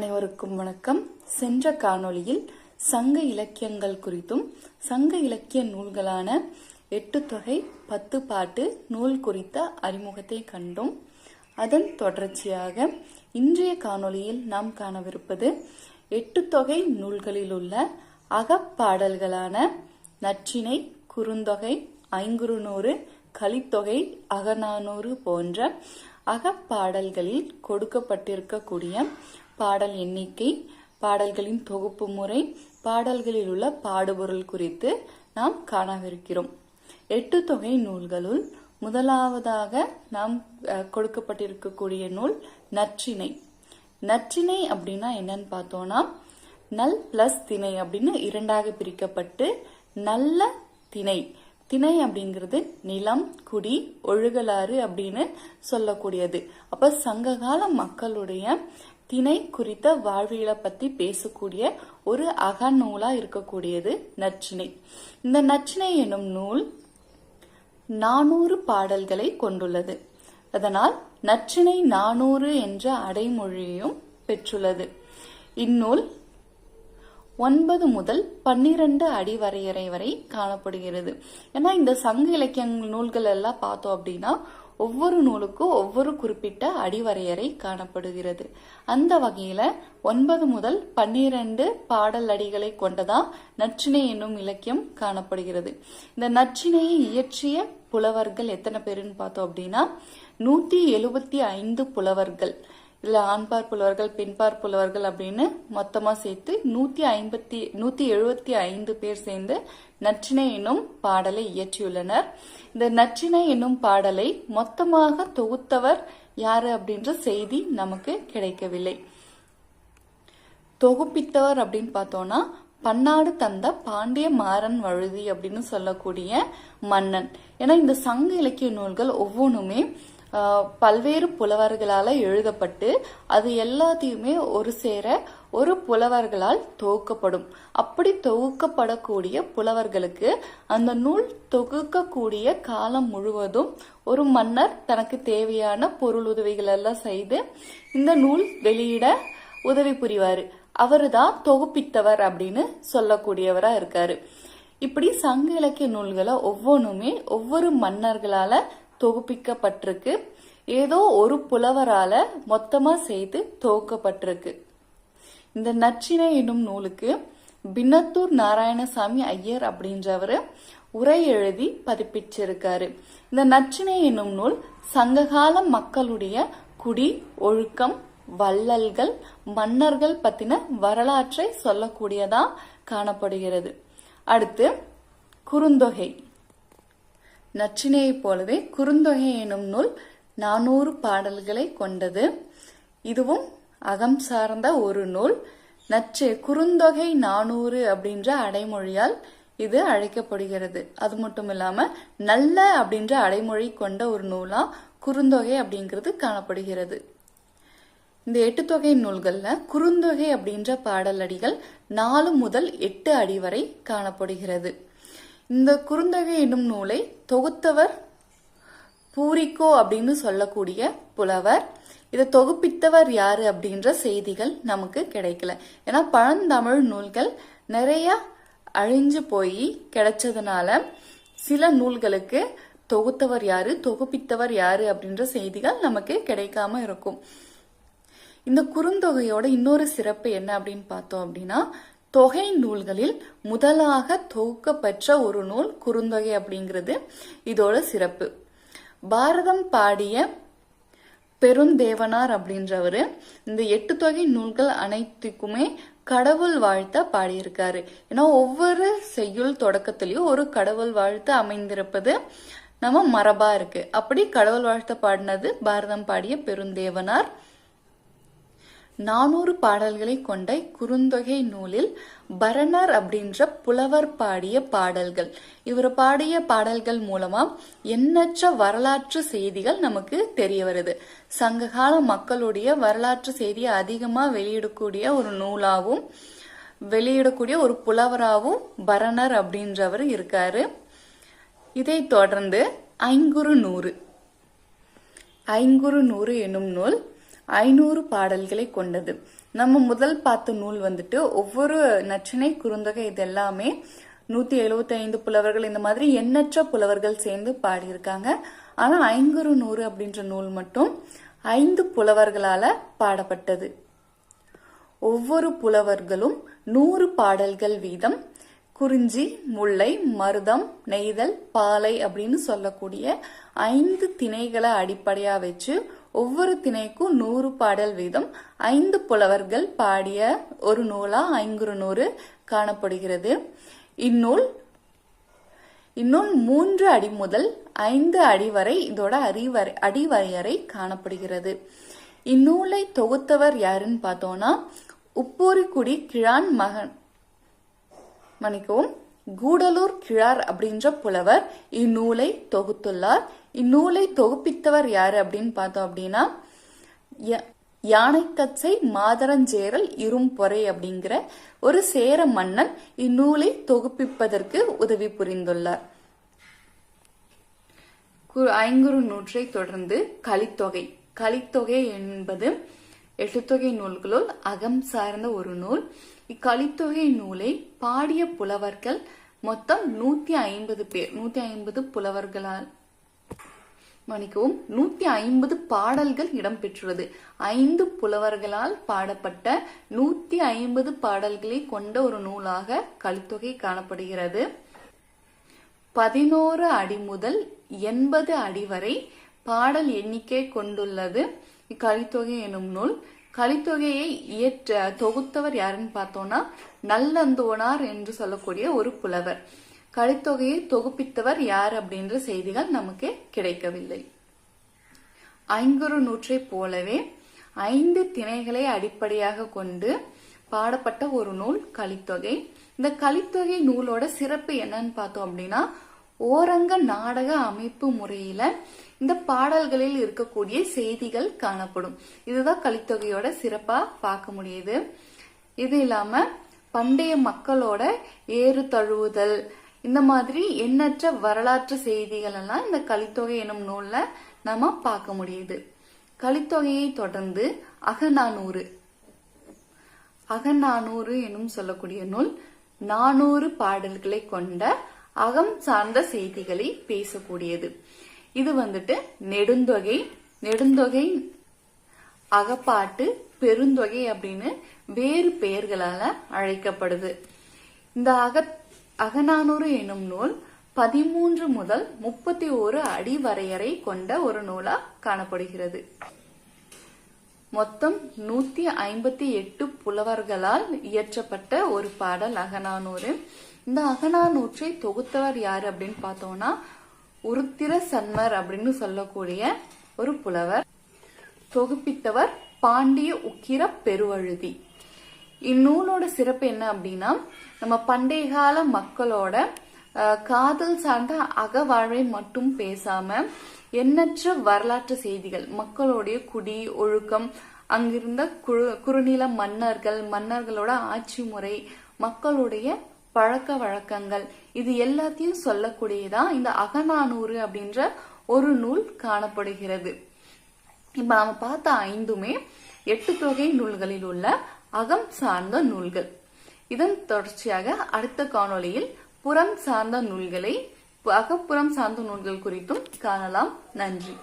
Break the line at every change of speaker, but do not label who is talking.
அனைவருக்கும் வணக்கம். சென்ற காணொளியில் சங்க இலக்கியங்கள் குறித்தும் சங்க இலக்கிய நூல்களான எட்டு தொகை பத்து பாட்டு நூல் குறித்த அறிமுகத்தை கண்டோம். அதன் தொடர்ச்சியாக இன்றைய காணொளியில் நாம் காணவிருப்பது எட்டு தொகை நூல்களில் உள்ள அகப்பாடல்களான நற்றினை குறுந்தொகை ஐங்குறுநூறு கலித்தொகை அகநானூறு போன்ற அகப்பாடல்களில் கொடுக்கப்பட்டிருக்கக்கூடிய பாடல் எண்ணிக்கை பாடல்களின் தொகுப்பு முறை பாடல்களில் உள்ள பாடுபொருள் குறித்து நாம் காணவிருக்கிறோம். எட்டு தொகை நூல்களுள் முதலாவதாக நாம் கொடுக்கப்பட்டிருக்கக்கூடிய நூல் நற்றினை நற்றினை அப்படின்னா என்னன்னு பார்த்தோம்னா நல் பிளஸ் திணை அப்படின்னு இரண்டாக பிரிக்கப்பட்டு நல்ல திணை. திணை அப்படிங்கிறது நிலம் குடி ஒழுகலாறு அப்படின்னு சொல்லக்கூடியது. அப்ப சங்ககால மக்களுடைய திணை குறித்த வாழ்வியலை பத்தி பேசக்கூடிய ஒரு அகநூலா இருக்கக்கூடியது நச்சினை. இந்த நச்சினை எனும் நூல் நானூறு பாடல்களை கொண்டுள்ளது. அதனால் நச்சினை நானூறு என்ற அடைமொழியையும் பெற்றுள்ளது. இந்நூல் ஒன்பது முதல் பன்னிரண்டு அடி வரையறை வரை காணப்படுகிறது. ஏன்னா இந்த சங்க இலக்கிய நூல்கள் எல்லாம் பார்த்தோம் அப்படின்னா ஒவ்வொரு நூலுக்கும் ஒவ்வொரு குறிப்பிட்ட அடிவரையறை காணப்படுகிறது. அந்த வகையில ஒன்பது முதல் பன்னிரண்டு பாடல் அடிகளை கொண்டதா நற்றிணை என்னும் இலக்கியம் காணப்படுகிறது. இந்த நற்றினையை இயற்றிய புலவர்கள் எத்தனை பேருன்னு பார்த்தோம் அப்படின்னா நூத்தி எழுபத்தி ஐந்து புலவர்கள். இதுல ஆண்பார் புலவர்கள் பெண்பார் புலவர்கள் அப்படின்னு மொத்தமா சேர்த்து நூத்தி ஐம்பத்தி நூத்தி எழுபத்தி ஐந்து பேர் சேர்ந்து நற்றினை என்னும் பாடலை இயற்றியுள்ளனர். இந்த நற்றினை என்னும் பாடலை மொத்தமாக தொகுத்தவர் யாரு அப்படின்ற செய்தி நமக்கு கிடைக்கவில்லை. தொகுப்பித்தவர் அப்படின்னு பார்த்தோம்னா பன்னாடு தந்த பாண்டிய மாறன் வழுதி அப்படின்னு சொல்லக்கூடிய மன்னன். ஏன்னா இந்த சங்க இலக்கிய நூல்கள் ஒவ்வொன்றுமே பல்வேறு புலவர்களால எழுதப்பட்டு அது எல்லாத்தையுமே ஒரு சேர ஒரு புலவர்களால் தொகுக்கப்படும். அப்படி தொகுக்கப்படக்கூடிய புலவர்களுக்கு அந்த நூல் தொகுக்கக்கூடிய காலம் முழுவதும் ஒரு மன்னர் தனக்கு தேவையான பொருள் உதவிகள் எல்லாம் செய்து இந்த நூல் வெளியிட உதவி புரிவாரு. அவருதான் தொகுப்பித்தவர் அப்படின்னு சொல்லக்கூடியவரா இருக்காரு. இப்படி சங்க இலக்கிய நூல்களை ஒவ்வொன்றுமே ஒவ்வொரு மன்னர்களால தொகுப்பிக்கப்பட்டிருக்கு. ஏதோ ஒரு புலவரால மொத்தமா செய்து தொகுக்கப்பட்டிருக்கு. இந்த நச்சினை என்னும் நூலுக்கு பின்னத்தூர் நாராயணசாமி ஐயர் அப்படின்றவரு உரை எழுதி பதிப்பிச்சிருக்காரு. இந்த நச்சினை என்னும் நூல் சங்ககால மக்களுடைய குடி ஒழுக்கம் வள்ளல்கள் மன்னர்கள் பத்தின வரலாற்றை சொல்லக்கூடியதா காணப்படுகிறது. அடுத்து குறுந்தொகை. நச்சினையைப் போலவே குறுந்தொகை எனும் நூல் நானூறு பாடல்களை கொண்டது. இதுவும் அகம் சார்ந்த ஒரு நூல். நச்சு குறுந்தொகை நானூறு அப்படின்ற அடைமொழியால் இது அழைக்கப்படுகிறது. அது மட்டும் இல்லாம நல்ல அப்படின்ற அடைமொழி கொண்ட ஒரு நூலா குறுந்தொகை அப்படிங்கிறது காணப்படுகிறது. இந்த எட்டு தொகை நூல்கள்ல குறுந்தொகை அப்படின்ற பாடலடிகள் நாலு முதல் எட்டு அடி வரை காணப்படுகிறது. இந்த குறுந்தகை என்னும் நூலை தொகுத்தவர் பூரிக்கோ அப்படின்னு சொல்லக்கூடிய புலவர். இதை தொகுப்பித்தவர் யாரு அப்படின்ற செய்திகள் நமக்கு கிடைக்கல. ஏன்னா பழந்தமிழ் நூல்கள் நிறைய அழிஞ்சு போய் கிடைச்சதுனால சில நூல்களுக்கு தொகுத்தவர் யாரு தொகுப்பித்தவர் யாரு அப்படின்ற செய்திகள் நமக்கு கிடைக்காம இருக்கும். இந்த குறுந்தொகையோட இன்னொரு சிறப்பு என்ன அப்படின்னு பார்த்தோம் அப்படின்னா தொகை நூல்களில் முதலாக தொகுக்கப்பெற்ற ஒரு நூல் குறுந்தொகை அப்படிங்கிறது. இதோட சிறப்பு. பாரதம் பாடிய பெருந்தேவனார் அப்படின்றவர் இந்த எட்டு தொகை நூல்கள் அனைத்துக்குமே கடவுள் வாழ்த்த பாடியிருக்காரு. ஏன்னா ஒவ்வொரு செய்யுள் தொடக்கத்திலையும் ஒரு கடவுள் வாழ்த்து அமைந்திருப்பது நம்ம மரபா இருக்கு. அப்படி கடவுள் வாழ்த்த பாடினது பாரதம் பாடிய பெருந்தேவனார். நானூறு பாடல்களை கொண்ட குறுந்தொகை நூலில் பரணர் அப்படின்ற புலவர் பாடிய பாடல்கள். இவர் பாடிய பாடல்கள் மூலமா எண்ணற்ற வரலாற்று செய்திகள் நமக்கு தெரிய வருது. சங்ககால மக்களுடைய வரலாற்று செய்தியை அதிகமா வெளியிடக்கூடிய ஒரு நூலாகவும் வெளியிடக்கூடிய ஒரு புலவராகவும் பரணர் அப்படின்றவர் இருக்காரு. இதைத் தொடர்ந்து ஐங்குறு நூறு. ஐங்குறு நூறு என்னும் நூல் ஐநூறு பாடல்களை கொண்டது. நம்ம முதல் பார்த்த நூல் வந்துட்டு ஒவ்வொரு நச்சினை குறுந்தொகை இது எல்லாமே நூத்தி எழுபத்தி ஐந்து புலவர்கள் இந்த மாதிரி எண்ணற்ற புலவர்கள் சேர்ந்து பாடியிருக்காங்க. ஆனா ஐங்குறு நூறு அப்படின்ற நூல் மட்டும் ஐந்து புலவர்களால பாடப்பட்டது. ஒவ்வொரு புலவர்களும் நூறு பாடல்கள் வீதம் குறிஞ்சி முல்லை மருதம் நெய்தல் பாலை அப்படின்னு சொல்லக்கூடிய ஐந்து திணைகளை அடிப்படையா வச்சு ஒவ்வொரு திணைக்கும் நூறு பாடல் வீதம் ஐந்து புலவர்கள் பாடிய ஒரு நூலா ஐங்குறு நூறு காணப்படுகிறது. இந்நூல் இந்நூல் மூன்று அடி முதல் ஐந்து அடி வரை இதோட அறிவரை அடிவரையறை காணப்படுகிறது. இந்நூலை தொகுத்தவர் யாருன்னு பார்த்தோம்னா உப்பூரிக்குடி கிழான் மகன். மன்னிக்கவும் கூடலூர் கிழார் அப்படின்ற புலவர் இந்நூலை தொகுத்துள்ளார். இந்நூலை தொகுப்பித்தவர் யாரு அப்படின்னு பார்த்தோம் அப்படின்னா யானை யானைக்கச்சை மாதரஞ்சேரல் இரும்பொறை அப்படிங்கிற ஒரு சேர மன்னன் இந்நூலை தொகுப்பிப்பதற்கு உதவி புரிந்துள்ளார். கு- ஐங்குறு நூற்றை தொடர்ந்து கலித்தொகை. கலித்தொகை என்பது எட்டுத்தொகை நூல்களுள் அகம் சார்ந்த ஒரு நூல். இக்கலித்தொகை நூலை பாடிய புலவர்கள் மொத்தம் நூத்தி ஐம்பது பேர் நூத்தி ஐம்பது புலவர்களால் மன்னிக்கவும் நூத்தி ஐம்பது பாடல்கள் இடம்பெற்றுள்ளது. ஐந்து புலவர்களால் பாடப்பட்ட நூத்தி ஐம்பது பாடல்களை கொண்ட ஒரு நூலாக கலித்தொகை காணப்படுகிறது. பதினோரு அடி முதல் எண்பது அடி வரை பாடல் எண்ணிக்கை கொண்டுள்ளது. கலித்தொகை எனும் நூல் கலித்தொகையை இயற்ற தொகுத்தவர் யாருன்னு பார்த்தோம்னா நல்லந்தோனார் என்று சொல்லக்கூடிய ஒரு புலவர். கலித்தொகையை தொகுப்பித்தவர் யார் அப்படின்ற செய்திகள் நமக்கு கிடைக்கவில்லை. ஐங்குறு நூற்றை போலவே ஐந்து திணைகளை அடிப்படையாக கொண்டு பாடப்பட்ட ஒரு நூல் கலித்தொகை. இந்த கலித்தொகை நூலோட சிறப்பு என்னன்னு பார்த்தோம் அப்படின்னா ஓரங்க நாடக அமைப்பு முறையில இந்த பாடல்களில் இருக்கக்கூடிய செய்திகள் காணப்படும். இதுதான் கலித்தொகையோட சிறப்பா பார்க்க முடியுது. இது இல்லாம பண்டைய மக்களோட ஏறு தழுவுதல் இந்த மாதிரி எண்ணற்ற வரலாற்று செய்திகள் எல்லாம் இந்த கலித்தொகை எனும் நூல்ல நாம பார்க்க முடியுது. கலித்தொகையை தொடர்ந்து அகநானூறு. அகநானூறு எனும் சொல்லக்கூடிய நூல் நானூறு பாடல்களை கொண்ட அகம் சார்ந்த செய்திகளை பேசக்கூடியது. இது வந்துட்டு நெடுந்தொகை நெடுந்தொகை அகப்பாட்டு பெருந்தொகை அப்படின்னு வேறு பெயர்களால அழைக்கப்படுது. இந்த அக அகநானூறு எனும் நூல் பதிமூன்று முதல் முப்பத்தி ஓரு அடி வரையறை கொண்ட ஒரு நூலா காணப்படுகிறது. மொத்தம் நூத்தி ஐம்பத்தி எட்டு புலவர்களால் இயற்றப்பட்ட ஒரு பாடல் அகநானூறு. இந்த அகநானூற்றை தொகுத்தவர் யாரு அப்படின்னு பார்த்தோம்னா உருத்திர சன்மர் அப்படின்னு சொல்லக்கூடிய ஒரு புலவர். தொகுப்பித்தவர் பாண்டிய உக்கிர பெருவழுதி. இந்நூலோட சிறப்பு என்ன அப்படின்னா நம்ம பண்டைய கால மக்களோட காதல் சார்ந்த அகவாழ்வை மட்டும் பேசாம எண்ணற்ற வரலாற்று செய்திகள் மக்களுடைய குடி ஒழுக்கம் அங்கிருந்த குறு குறுநில மன்னர்கள் மன்னர்களோட ஆட்சி முறை மக்களுடைய பழக்க வழக்கங்கள். இது எல்லாத்தையும் சொல்லக்கூடியதா இந்த அகநானூறு அப்படின்ற ஒரு நூல் காணப்படுகிறது. இப்ப நாம பார்த்த ஐந்துமே எட்டு தொகை நூல்களில் உள்ள அகம் சார்ந்த நூல்கள். இதன் தொடர்ச்சியாக அடுத்த காணொளியில் புறம் சார்ந்த நூல்களை அகப்புறம் சார்ந்த நூல்கள் குறித்தும் காணலாம். நன்றி.